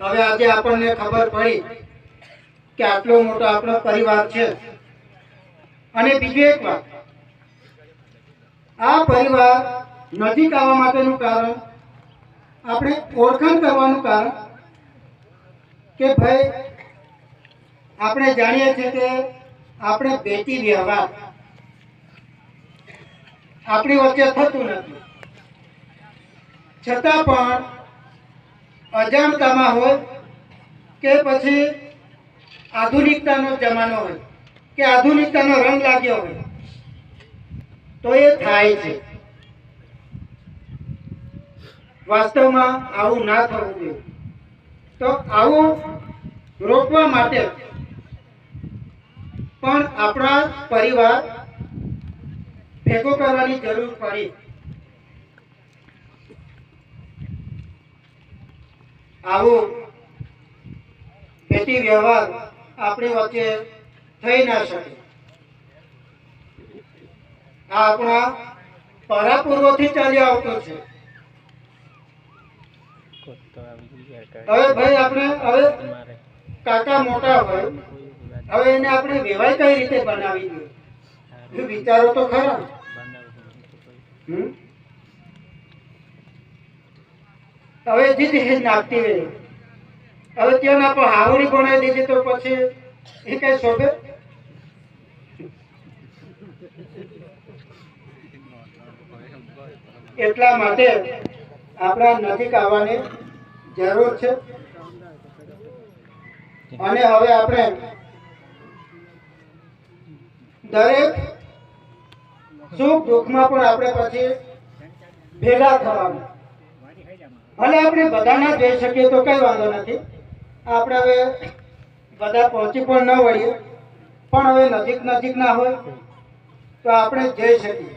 હવે આજે આપણને ખબર પડી કે આટલો મોટો આપણો પરિવાર છે. અને બીજું એક વાત, આ પરિવાર નજીક આવવા માટેનું કારણ, આપણે ઓળખાણ કરવાનું કારણ કે ભાઈ, આપણે જાણીએ છીએ કે આપણે બેટી વ્યવહાર. આપણી વચ્ચે થતું નથી. છતાં પણ અજાણતામાં હોય કે પછી આધુનિકતાનો જમાનો હોય કે આધુનિકતાનો રંગ લાગ્યો હોય, તો એ થાય છે. વાસ્તવમાં આવું ના થવું જોઈએ. તો આવું રોકવા માટે પણ આપણા પરિવાર ભેગો કરવાની જરૂર પડી. આવું ખેતી વ્યવહાર આપણી વચ્ચે થઈ ના શકે. આ આપણા પરાપૂર્વથી ચાલી આવતો છે. હવે ભાઈ આપણે હવે કાકા મોટા હોય, હવે એને આપણે વેવાય કઈ રીતે બનાવી દઈએ? વિચારો તો ખરા. હમ? હવે જીદ હે નાખતી રહી હવે ત્યાં આપણે હાવડી બનાવી દીધી તો પછી એ કઈ શોભે? એટલા માટે આપણા નજીક આવવાની જરૂર છે. અને હવે આપણે દરેક સુખ દુઃખમાં પણ આપણે પછી ભેગા થવાનું. ભલે આપણે બધા ના જઈ શકીએ તો કઈ વાંધો નથી. આપણે હવે બધા પહોંચી પણ ન વળીએ. પણ હવે નજીક નજીક ના હોય તો આપણે જઈ શકીએ.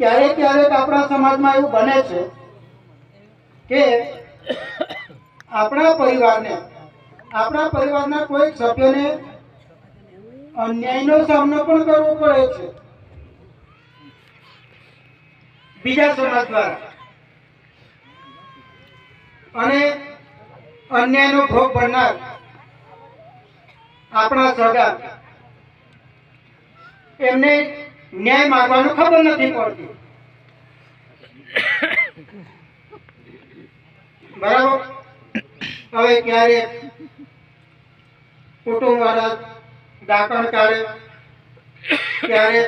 ક્યારેક ક્યારેક આપણા સમાજમાં એવું બને છે કે આપણા પરિવારને, આપણા પરિવારના કોઈ સભ્યને અન્યાયનો સામનો પણ કરવો પડે છે. બીજા સમાજ દ્વારા. અને અન્યાયનો ભોગ બનનાર આપણા સગા એમને ન્યાય માંગવાનું ખબર નથી પડતી. બરાબર? હવે ક્યારે કુટુંબ વાળા દાખલ કાઢે? ક્યારે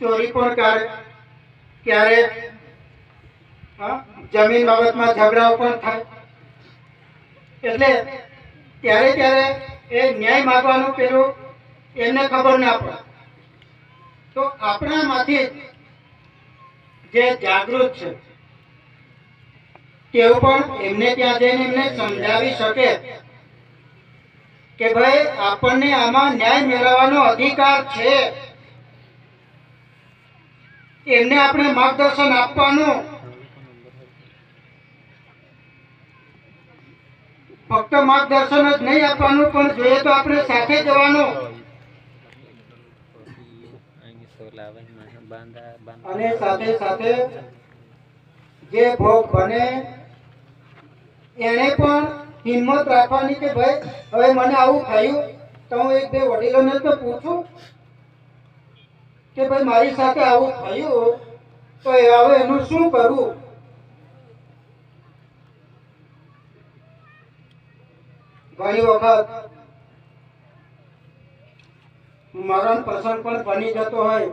ચોરી પણ કાઢે? ક્યારે જમીન બાબતમાં ઝઘડાઓ પણ થાય. એટલે ત્યારે ત્યારે એ ન્યાય માગવાનું પેલું એમને ખબર ના પડે. તો આપણામાંથી જે જાગૃત છે, તેઓ પણ એમને ત્યાં જઈને એમને સમજાવી શકે કે ભાઈ, આપણને આમાં ન્યાય મેળવવાનો અધિકાર છે. એમને આપણે માર્ગદર્શન આપવાનું ફક્ત માર્ગદર્શન જ નહીં આપવાનું, પણ જોઈએ તો આપણે સાથે જવાનું. અને સાથે સાથે જે ભોગ બને, એને પણ હિંમત રાખવાની કે ભાઈ, હવે મને આવું થયું, તો હું એક બે વડીલોને તો પૂછું કે ભાઈ, મારી સાથે આવું થયું, તો હવે એનું શું કરવું ઘણી વખત મરણ પ્રસંગ પણ બની જતો હોય.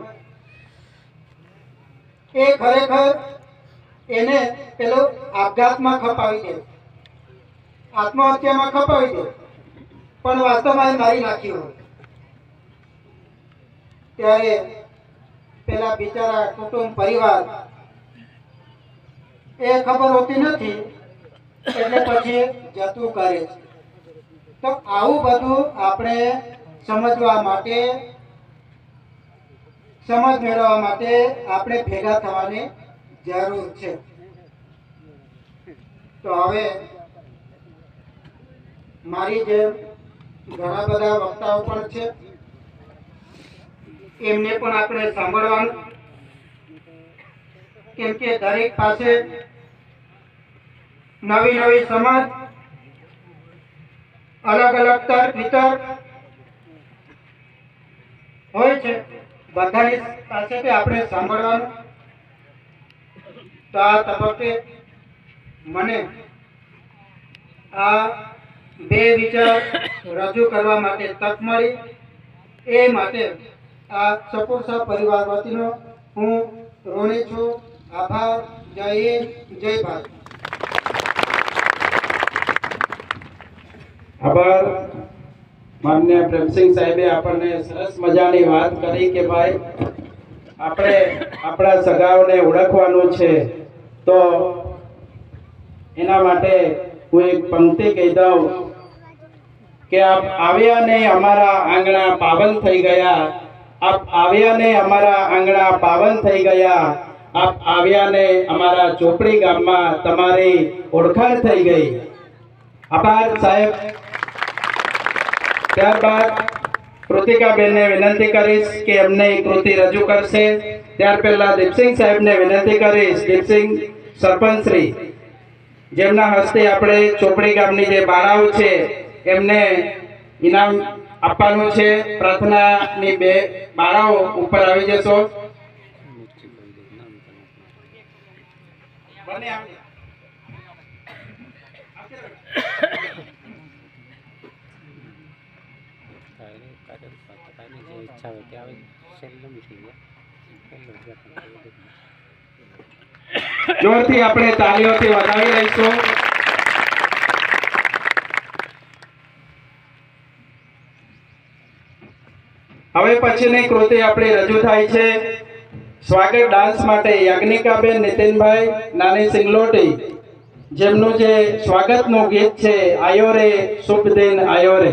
એ ખરેખર એને પેલો આપઘાતમાં ખપાવી દે. આત્મહત્યામાં ખપાવી દે. પણ વાસ્તવમાં મારી નાખી હોય. ત્યારે પેલા બિચારા કુટુંબ પરિવાર, એ ખબર હોતી નથી એટલે પછી જતું કરે છે. તો આવું બધું આપણે સમજવા માટે, સમજ મેળવવા માટે આપણે ભેગા થવાની જરૂર છે. તો હવે મારી જેમ ઘણા બધા વક્તાઓ પણ છે, એમને પણ આપણે સાંભળવાનું. કેમ કે દરેક પાસે નવી નવી સમજ અલગ અલગ તર વિતર હોય છે. બધાની પાસેથી આપણે સાંભળવાનું. તો આ તબક્કે મને આ બે વિચાર રજૂ કરવા માટે તક મળી. એ માટે આ સપોસા પરિવાર વતીનો હું ઋણી છું. આભાર. જય હિન્દ. જય ભારત. આભાર માન્ય પ્રેમસિંહ સાહેબે આપણને સરસ મજાની વાત કરી કે ભાઈ, આપણે આપણા સગાઓને ઓળખવાનું છે. તો એના માટે હું એક પંક્તિ કહી દઉં કે આપ આવ્યા ને અમારા આંગણા પાવન થઈ ગયા. આપ આવ્યા ને અમારા આંગણા પાવન થઈ ગયા. આપ આવ્યા ને અમારા ચોપડી ગામમાં તમારી ઓળખાણ થઈ ગઈ. આભાર સાહેબ. ત્યારબાદ કૃતિકાબેનને વિનંતી કરીશ કે એમને કૃતિ રજૂ કરશે. ત્યાર પહેલા દીપસિંહ સાહેબને વિનંતી કરીશ, દીપસિંહ સરપંચશ્રી જેમના હસ્તે આપણે ચોપડી ગામની જે બાળાઓ છે, એમને ઇનામ આપવાનું છે. પ્રાર્થનાની બે બાળાઓ ઉપર આવી જશો. બંને આવી. કાંઈ કાર્ય જે ઈચ્છા હોય તે આવે છેલ્લું થઈ ગયા. જોરથી આપણે તાલીઓથી વધાવી રહીશું હવે પછીની કૃતિ આપણી રજૂ થાય છે સ્વાગત ડાન્સ માટે યાજ્ઞિકાબેન નીતિનભાઈ, નાની સિંગલોટી, જેમનું જે સ્વાગતનું ગીત છે આયો રે શુભ દિન આયો રે